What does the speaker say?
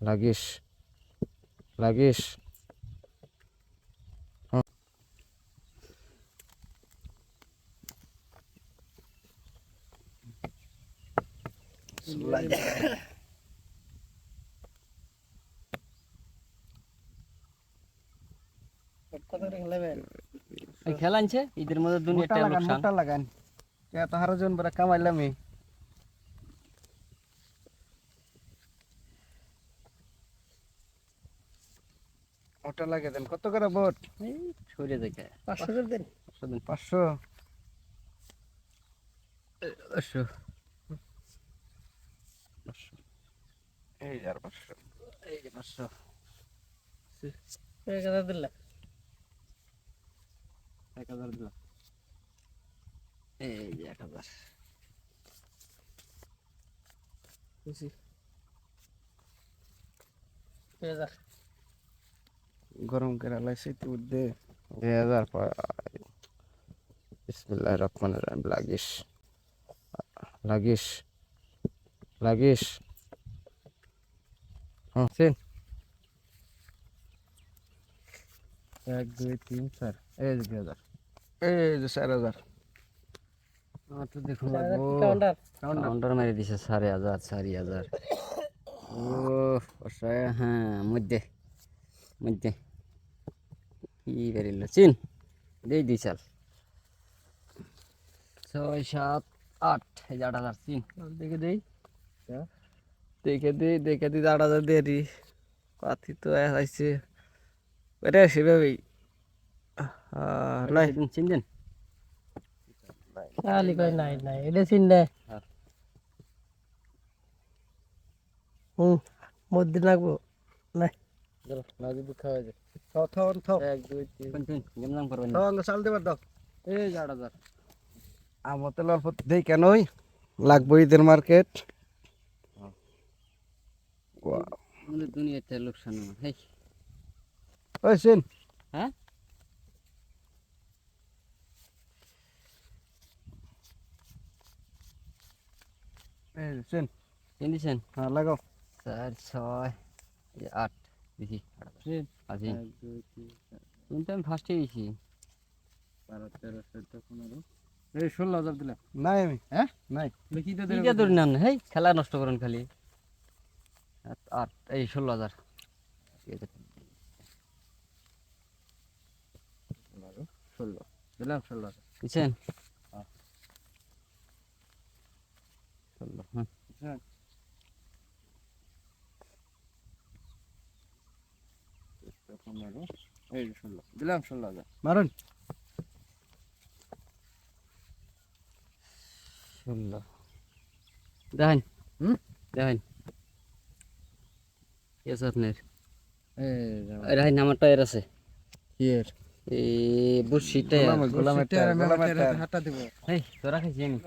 লাগিস লাগিস হুম। এই খেলা আনছে ঈদের মধ্যে দুনিয়া মোটা টাইম লাগান লোকসান মোটা লাগান এত হারো জন বড় কামাইলাম এই মোটা লাগে দেন? কত করে বোট এই সরে দেখে। পাঁচশো করে দেন। পাঁচশো দিন। পাঁচশো? পাঁচশো। এই আর পাঁচশো। এই যে পাঁচশো। এক হাজার দিলাম এক হাজার দিলাম এই যে এক হাজার। খুশি গরম করে লাইছে তো দে দুই হাজার বিসমিল্লাহ রহমান রহিম লাগিস লাগিস লাগিস হুম সিন এক দুই তিন চার এই যে দুই হাজার এই যে চার হাজার আমার তো দেখুন লাগবো কাউন্টার মেরে দিছে সাড়ে হাজার চারি হাজার ও অসহায় হ্যাঁ মধ্যে মধ্যে। কি বেরিল চিন? দেই দুই চাল। ছয় সাত আট। এই যে আট হাজার চিন? দেখে দেই। দেখে দিই দেখে দিই আট হাজার দিই পাতি তো আইছে। এটা সেভাবেই। নাই চিন দিন। খালি কই নাই নাই। এটা চিন্তা হ্যাঁ। হুম মধ্যে লাগবো নাই। না যদি খাওয়া যায়। থাও থাও থাও। এক দুই তিন। চিন গেমলাম করবেন থাও আঙ্গ চাল দেবার দাও। এই আমার তো অল্প দেই কেনই লাগবো ঈদের মার্কেট। দুনিয়াতে লোকসান আমার হেই। ওই সিন হ্যাঁ? এই সিন হ্যাঁ লাগাও। চার ছয় আট। দেখি আছি কিন্তু আমি ফার্স্টে গেছি বারো তেরো চোদ্দ পনেরো। এই ষোলো হাজার দিলাম। নাই আমি। হ্যাঁ? নাই। ধরে নেন হেই খেলা নষ্ট করেন খালি। আট এই ষোলো হাজার। ষোলো। দিলাম ষোলো হাজার। বুঝছেন ষোলো হ্যাঁ হ্যাঁ। পনেরো এই ষোলো দিলাম ষোলো হাজার। মারুন। ষোলো। দেখেন। হুম? দেখেন। কি আছে আপনার? রাহিন এর এই বসি গোলামের গোলামের গোলামের হাতটা দিব। এই তোরা খাইছি আমি